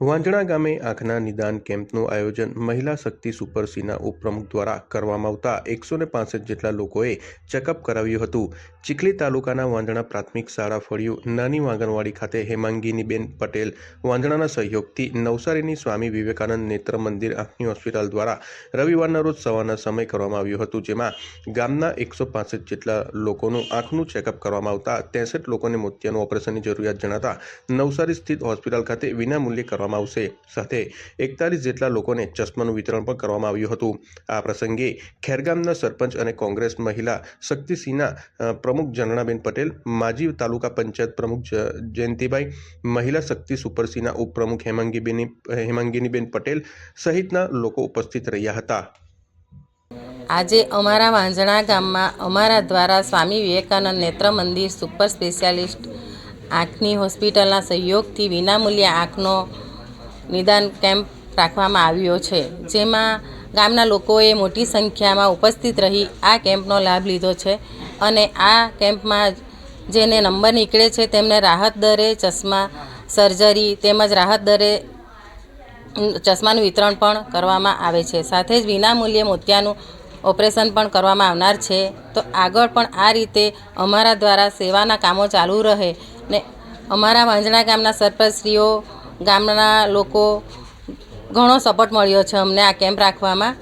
વાંજણા ગામે આંખના નિદાન કેમ્પનું આયોજન મહિલા શક્તિ સુપર સીના ઉપપ્રમુખ દ્વારા કરવામાં આવતા એકસો ને જેટલા લોકોએ ચેકઅપ કરાવ્યું હતું. ચીખલી તાલુકાના વાંજણા પ્રાથમિક શાળા ફળિયું નાની વાંગણવાડી ખાતે હેમાંગીનીબેન પટેલ વાંજણાના સહયોગથી નવસારીની સ્વામી વિવેકાનંદ નેત્ર મંદિર આંખની હોસ્પિટલ દ્વારા રવિવારના રોજ સવારના સમય કરવામાં આવ્યું હતું, જેમાં ગામના એકસો જેટલા લોકોનું આંખનું ચેકઅપ કરવામાં આવતા ત્રેસઠ લોકોને મોતિયાનું ઓપરેશનની જરૂરિયાત જણાતા નવસારી સ્થિત હોસ્પિટલ ખાતે વિનામૂલ્યે કરવામાં આવશે. સાથે એકતાલીસ જેટલા લોકોને ચશ્માનું વિતરણ પણ કરવામાં આવ્યું હતું. આ પ્રસંગે ખેરગામના સરપંચ અને કોંગ્રેસ મહિલા શક્તિસિંહના પ્રમુખ જનનાબેન પટેલ, માજી તાલુકા પંચાયત પ્રમુખ જયંતિભાઈ, મહિલા શક્તિ સુપરસિંહના ઉપપ્રમુખ હેમાંગીબેન હેમાંગીનીબેન પટેલ સહિતના લોકો ઉપસ્થિત રહ્યા હતા. આજે અમારા વાંજણા ગામમાં અમારા દ્વારા સ્વામી વિવેકાનંદ નેત્ર મંદિર સુપર સ્પેશિયાલિસ્ટ આંખની હોસ્પિટલના સહયોગથી વિનામૂલ્યે આંખનો નિદાન કેમ્પ રાખવામાં આવ્યો છે, જેમાં ગામના લોકોએ મોટી સંખ્યામાં ઉપસ્થિત રહી આ કેમ્પનો લાભ લીધો છે અને આ કેમ્પમાં જેને નંબર નીકળે છે તેમને રાહત દરે ચશ્મા, સર્જરી તેમજ રાહત દરે ચશ્માનું વિતરણ પણ કરવામાં આવે છે. સાથે જ વિનામૂલ્યે મોતિયાનું ઓપરેશન પણ કરવામાં આવનાર છે. તો આગળ પણ આ રીતે અમારા દ્વારા સેવાના કામો ચાલુ રહે ને અમારા વાંજણા ગામના સરપંચશ્રીઓ ગામના લોકો ઘણો સપોર્ટ મળ્યો છે અમને આ કેમ્પ રાખવામાં.